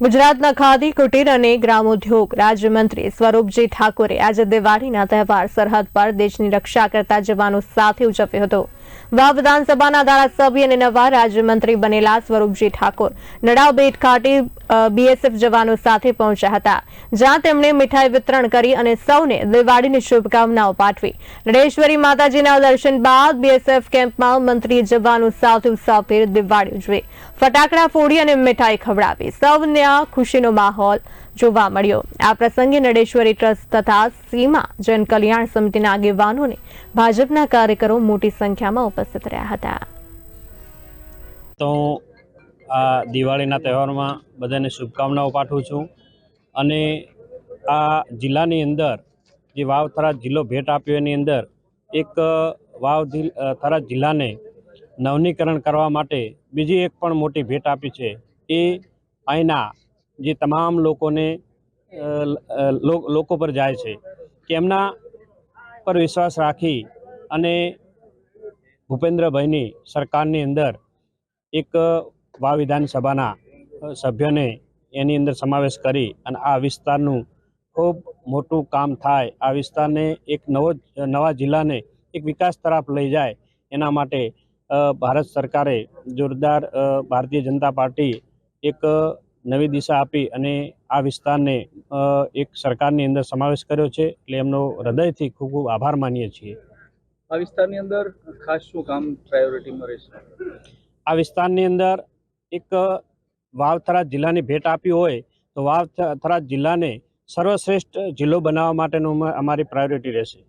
ગુજરાતના ખાદી, કુટીર અને ગ્રામોદ્યોગ રાજ્યમંત્રી સ્વરૂપજી ઠાકોરે આજે દિવાળીના તહેવાર સરહદ પર દેશની રક્ષા કરતા જવાનો સાથે ઉજવ્યો હતો. વાવ વિધાનસભાના ધારાસભ્ય અને નવા રાજ્યમંત્રી બનેલા સ્વરૂપજી ઠાકોર નડાવ બેટ ખાતે બીએસએફ જવાનો સાથે પહોંચ્યા હતા. જ્યાં તેમણે મીઠાઈ વિતરણ કરી અને સૌને દિવાળીની શુભકામનાઓ પાઠવી. નડેશ્વરી માતાજીના દર્શન બાદ બીએસએફ કેમ્પમાં મંત્રી જવાનો સાથે ઉત્સાહભેર દિવાળી ઉજવી. ફટાકડા ફોડી અને મીઠાઈ ખવડાવી. સૌને ખુશીનો માહોલ જોવા મળ્યો. આ પ્રસંગે નડેશ્વરી ટ્રસ્ટ તથા સીમા જન કલ્યાણ સમિતિના આગેવાનોને ભાજપના કાર્યકરો મોટી સંખ્યામાં ઉપસ્થિત રહ્યા હતા. તો આ દિવાળીના તહેવારમાં બધાને શુભકામનાઓ પાઠવું છું અને આ જિલ્લાની અંદર જે વાવ થરાદ જિલ્લો ભેટ આપ્યો એની અંદર એક વાવ થરાદ જિલ્લાને નવનીકરણ કરવા માટે બીજી એક પણ મોટી ભેટ આપી છે. એ અહીંના જે તમામ લોકોને લોકો પર જાય છે, કે એમના પર વિશ્વાસ રાખી અને ભૂપેન્દ્રભાઈની સરકારની અંદર એક વા વિધાનસભાના સભ્યને એની અંદર સમાવેશ કરી અને આ વિસ્તારનું ખૂબ મોટું કામ થાય. આ વિસ્તારને એક નવો, નવા જિલ્લાને એક વિકાસ તરફ લઈ જાય. એના માટે ભારત સરકારે જોરદાર ભારતીય જનતા પાર્ટી એક નવી દિશા આપી અને આ વિસ્તારને એક સરકારની અંદર સમાવેશ કર્યો છે. એટલે એમનો હૃદયથી ખૂબ ખૂબ આભાર માનીએ છીએ. આ વિસ્તારની અંદર ખાસ શું કામ પ્રાયોરિટીમાં રહેશે? આ વિસ્તારની અંદર એક વાવ થરાદ જિલ્લાની ભેટ આપી હોય તો વાવ થરાદ જિલ્લાને સર્વશ્રેષ્ઠ જિલ્લો બનાવવા માટેનું અમારી પ્રાયોરિટી રહેશે.